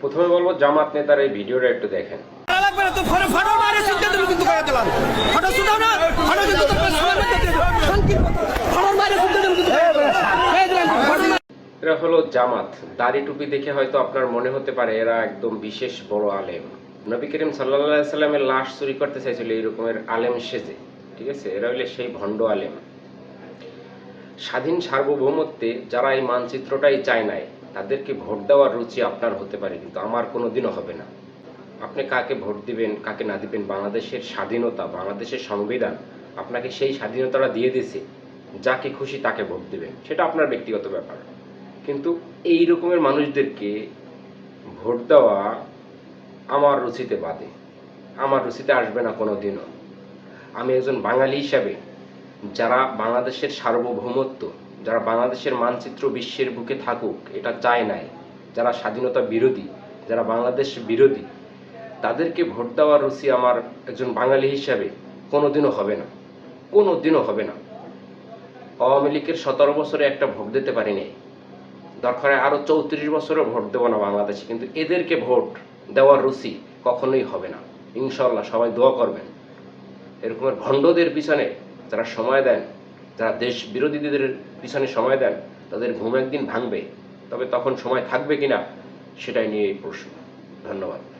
প্রথমে বলব, জামাত নেতার এই ভিডিওটা একটু দেখেন। এরা হলো জামাত। দাড়ি টুপি দেখে হয়তো আপনার মনে হতে পারে এরা একদম বিশেষ বড় আলেম। নবী করিম সাল্লা সাল্লামের লাশ চুরি করতে চাইছিল এই রকমের আলেম সেজে, ঠিক আছে? এরা হইলে সেই ভণ্ড আলেম। স্বাধীন সার্বভৌমত্বে যারা এই মানচিত্রটাই চায় নাই তাদেরকে ভোট দেওয়ার রুচি আপনার হতে পারে, কিন্তু আমার কোনো দিনও হবে না। আপনি কাকে ভোট দিবেন, কাকে না দিবেন, বাংলাদেশের স্বাধীনতা, বাংলাদেশের সংবিধান আপনাকে সেই স্বাধীনতাটা দিয়ে দিছে যাকে খুশি তাকে ভোট দিবেন, সেটা আপনার ব্যক্তিগত ব্যাপার। কিন্তু এই রকমের মানুষদেরকে ভোট দেওয়া আমার রুচিতে বাদে, আমার রুচিতে আসবে না কোনো দিনও আমি একজন বাঙালি হিসাবে, যারা বাংলাদেশের সার্বভৌমত্ব যারা বাংলাদেশের মানচিত্র বিশ্বের বুকে থাকুক, এটা চায় নাই। যারা স্বাধীনতা বিরোধী, যারা বাংলাদেশ বিরোধী, তাদেরকে ভোট দেওয়ার রুচি আমার একজন বাঙালি হিসাবে কোনোদিনও হবে না। কোনো দিনও হবে না। আওয়ামী লীগের সতেরো বছরে একটা ভোট দিতে পারিনি। দরকারে আরও চৌত্রিশ বছরও ভোট দেবো না বাংলাদেশে, কিন্তু এদেরকে ভোট দেওয়ার রুচি কখনোই হবে না। ইনশাল্লাহ সবাই দোয়া করবেন। এরকমের ভণ্ডদের পিছনে যারা সময় দেন যারা দেশ বিরোধীদের পিছনে সময় দেন, তাদের ঘুম একদিন ভাঙবে। তবে তখন সময় থাকবে কিনা, সেটাই নিয়ে প্রশ্ন। ধন্যবাদ।